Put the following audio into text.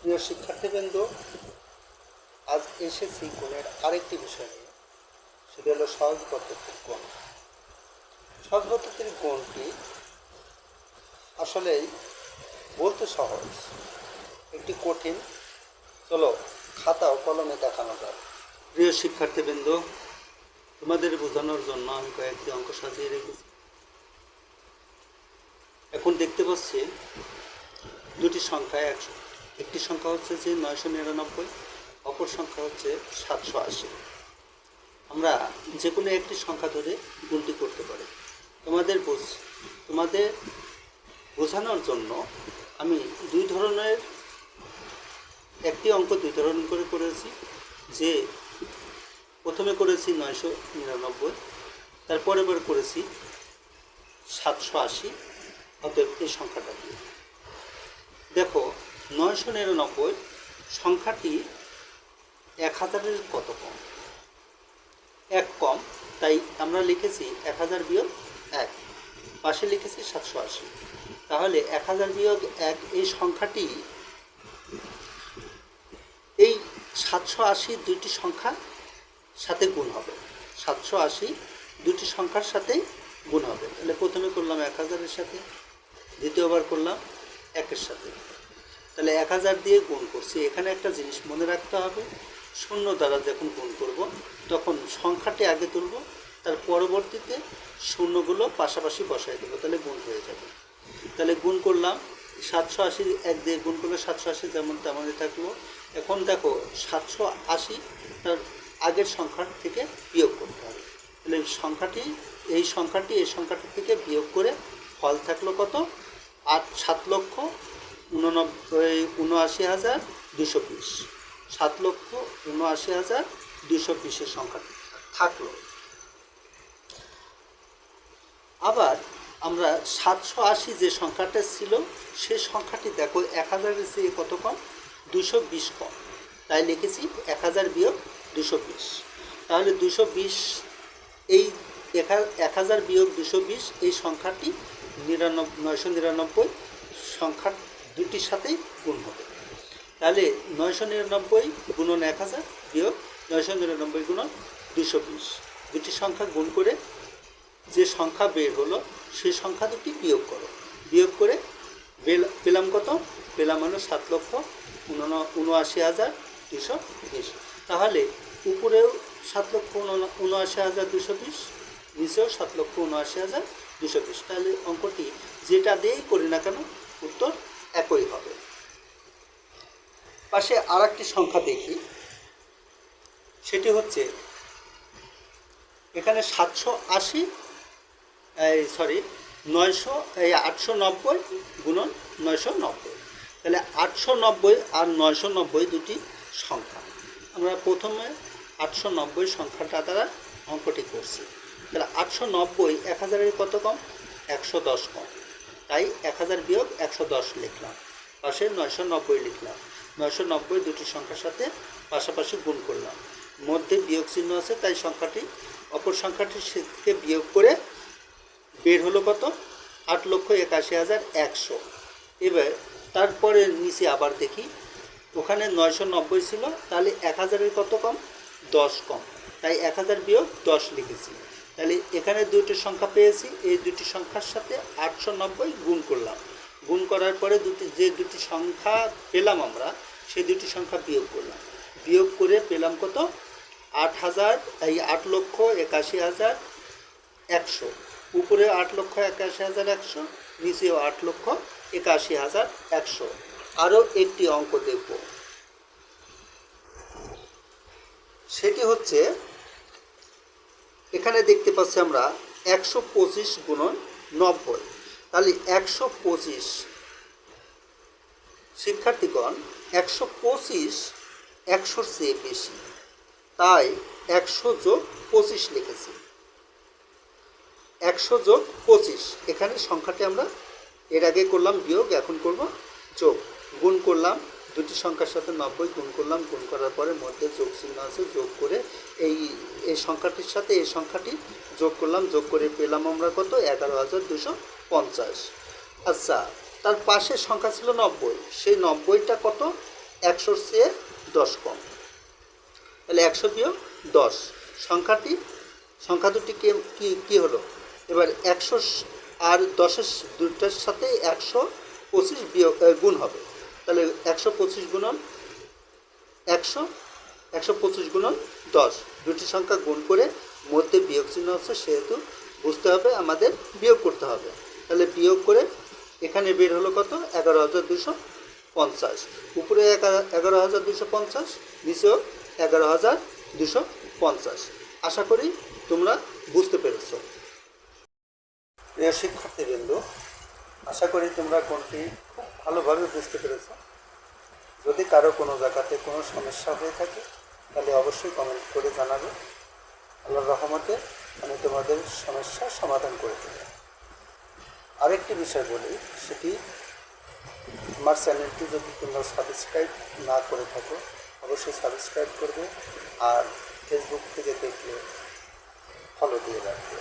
প্রিয় শিক্ষার্থীবৃন্দ, আজ এসেছি কোণের আরেকটি বিষয় নিয়ে। সেটা হলো সহজ পদ্ধতির কোণ সহজ পদ্ধতির কোণটি আসলেই বলতে সহজ। একটি কঠিন, চলো খাতা ও কলমে দেখানো যাক। প্রিয় শিক্ষার্থীবৃন্দ, তোমাদের বোঝানোর জন্য আমি কয়েকটি অঙ্ক সাজিয়ে রেখেছি। এখন দেখতে পাচ্ছি দুটি সংখ্যা একশো। একটি সংখ্যা হচ্ছে যে নয়শো নিরানব্বই, অপর সংখ্যা হচ্ছে সাতশো আশি। আমরা যে কোনো একটি সংখ্যা ধরে গুণটি করতে পারি। তোমাদের বোঝ, তোমাদের বোঝানোর জন্য আমি দুই ধরনের, একটি অঙ্ক দুই ধরনের করে করেছি, যে প্রথমে করেছি নয়শো নিরানব্বই, তারপরে এবার করেছি সাতশো আশি, অতএব এই সংখ্যাটা দিয়ে। দেখো নয়শো নিরানব্বই সংখ্যাটি এক হাজারের কত কম? এক কম, তাই আমরা লিখেছি এক হাজার বিয়োগ এক, পাশে লিখেছি সাতশো আশি। তাহলে এক হাজার বিয়োগ এক এই সংখ্যাটি, এই সাতশো আশি দুইটি সংখ্যা সাথে গুণ হবে। সাতশো আশি দুটি সংখ্যার সাথে গুণ হবে। তাহলে প্রথমে করলাম এক হাজারের সাথে, দ্বিতীয়বার করলাম একের সাথে। তাহলে এক হাজার দিয়ে গুণ করছি। এখানে একটা জিনিস মনে রাখতে হবে। শূন্য দ্বারা যখন গুণ করব, তখন সংখ্যাটি আগে তুলব, তার পরবর্তীতে শূন্যগুলো পাশাপাশি বসাই দেবো, তাহলে গুণ হয়ে যাবে। তাহলে গুণ করলাম, সাতশো আশি, এক দিয়ে গুণ করলে সাতশো আশি, যেমন তেমনই থাকল। এখন দেখো, সাতশো আশি তার আগের সংখ্যার থেকে বিয়োগ করতে হবে। তাহলে সংখ্যাটি, এই সংখ্যাটি এই সংখ্যাটি থেকে বিয়োগ করে ফল থাকল কত? আট, সাত লক্ষ উননব্বই, উনআশি হাজার দুশো বিশ। সাত লক্ষ উনআশি হাজার দুশো বিশের সংখ্যাটি থাকল। আবার আমরা সাতশো আশি যে সংখ্যাটা ছিল, সে সংখ্যাটি দেখো এক হাজারের চেয়ে কত কম? দুশো বিশ কম। তাই লিখেছি এক হাজার বিয়োগ দুশো বিশ। তাহলে দুশো বিশ, এই এক হাজার বিয়োগ দুশো বিশ, এই সংখ্যাটি নিরানব্বই নয়শো নিরানব্বই সংখ্যা দুটির সাথেই গুণ হবে। তাহলে নয়শো নিরানব্বই গুণন এক হাজার বিয়োগ নয়শো নিরানব্বই গুণন দুশো বিশ। দুটি সংখ্যা গুণ করে যে সংখ্যা বের হলো, সেই সংখ্যা দুটি বিয়োগ করো। বিয়োগ করে পেলাম কত? পেলাম হলো সাত লক্ষ উনআশি হাজার দুশো বিশ। তাহলে উপরেও সাত লক্ষ উনআশি হাজার দুশো বিশ, নিচেও সাত লক্ষ উনআশি হাজার দুশো বিশ। তাহলে অঙ্কটি যেটা দিয়েই করি না কেন, উত্তর একই হবে। পাশে আর একটি সংখ্যা দেখি। সেটি হচ্ছে, এখানে সাতশো আশি সরি নয়শো, এই আটশো নব্বই গুণন নয়শো নব্বই। তাহলে আটশো নব্বই আর নয়শো নব্বই দুটি সংখ্যা। আমরা প্রথমে আটশো নব্বই সংখ্যাটা দ্বারা অঙ্কটি করছি। তাহলে আটশো নব্বই এক হাজারের কত কম? একশো দশ কম। তাই এক হাজার বিয়োগ একশো দশ লিখলাম। পাশে নয়শো নব্বই লিখলাম। নয়শো নব্বই দুটি সংখ্যার সাথে পাশাপাশি গুণ করলাম। মধ্যে বিয়োগ চিহ্ন আছে, তাই সংখ্যাটি অপর সংখ্যাটি থেকে বিয়োগ করে বের হলো কত? আট লক্ষ একাশি হাজার একশো। এবার তারপরে নিচে আবার দেখি, ওখানে নয়শো নব্বই ছিল, তাহলে এক হাজারের কত কম? দশ কম। তাই এক হাজার বিয়োগ দশ লিখেছি। তাহলে এখানে দুটি সংখ্যা পেয়েছি, এই দুটি সংখ্যার সাথে আটশো নব্বই গুণ করলাম। গুণ করার পরে দুটি, যে দুটি সংখ্যা পেলাম আমরা, সেই দুটি সংখ্যা বিয়োগ করলাম। বিয়োগ করে পেলাম কত? আট হাজার, এই আট লক্ষ একাশি হাজার একশো। উপরে আট লক্ষ একাশি হাজার একশো, নিচেও আট লক্ষ একাশি হাজার একশো। আরও একটি অঙ্ক দেখব। সেটি হচ্ছে এখানে দেখতে পাচ্ছি আমরা একশো পঁচিশ গুণন নব্বই। তাহলে একশো পঁচিশ শিক্ষার্থীগণ, একশো পঁচিশ একশোর চেয়ে বেশি। তাই একশো যোগ পঁচিশ লিখেছি। একশো যোগ পঁচিশ, এখানে সংখ্যাটি আমরা এর আগে করলাম, বিয়োগ, এখন করব যোগ। গুণ করলাম দুটি সংখ্যার সাথে নব্বই গুণ করলাম, গুণ করার পরে মধ্যে যোগ চিহ্ন আছে, যোগ করে এই এই সংখ্যাটির সাথে এই সংখ্যাটি যোগ করলাম, যোগ করে পেলাম আমরা কত? এগারো হাজার দুশো পঞ্চাশ। আচ্ছা তার পাশের সংখ্যা ছিল নব্বই। সেই নব্বইটা কত? একশোর চেয়ে দশ কম। তাহলে একশো বিয়োগ দশ। সংখ্যাটি, সংখ্যা দুটি কে, কী কী হলো? এবার একশো আর দশের দুটার সাথে একশো পঁচিশ বিয়োগ গুণ হবে। তাহলে একশো পঁচিশ গুণন একশো একশো পঁচিশ গুণন দশ। দুটি সংখ্যা গুণ করে মধ্যে বিয়োগ চিহ্ন হচ্ছে, সেহেতু বুঝতে হবে, আমাদের বিয়োগ করতে হবে। তাহলে বিয়োগ করে এখানে বের হলো কত? এগারো হাজার দুশো পঞ্চাশ। উপরে এগারো হাজার দুশো পঞ্চাশ, নিচেও এগারো হাজার দুশো পঞ্চাশ। আশা করি তোমরা বুঝতে পেরেছ। প্রিয় শিক্ষার্থীবৃন্দ, আশা করি তোমরা কোনটি ভালোভাবে বুঝতে পেরেছ? যদি কারও কোনো জায়গাতে কোনো সমস্যা হয়ে থাকে, তাহলে অবশ্যই কমেন্ট করে জানাবে। আল্লাহর রহমতে আমি তোমাদের সমস্যার সমাধান করে দেব। আরেকটি বিষয় বলি, সেটি আমার চ্যানেলটি যদি তোমরা সাবস্ক্রাইব না করে থাকো, অবশ্যই সাবস্ক্রাইব করবে আর ফেসবুক থেকে দেখলে ফলো দিয়ে রাখবে।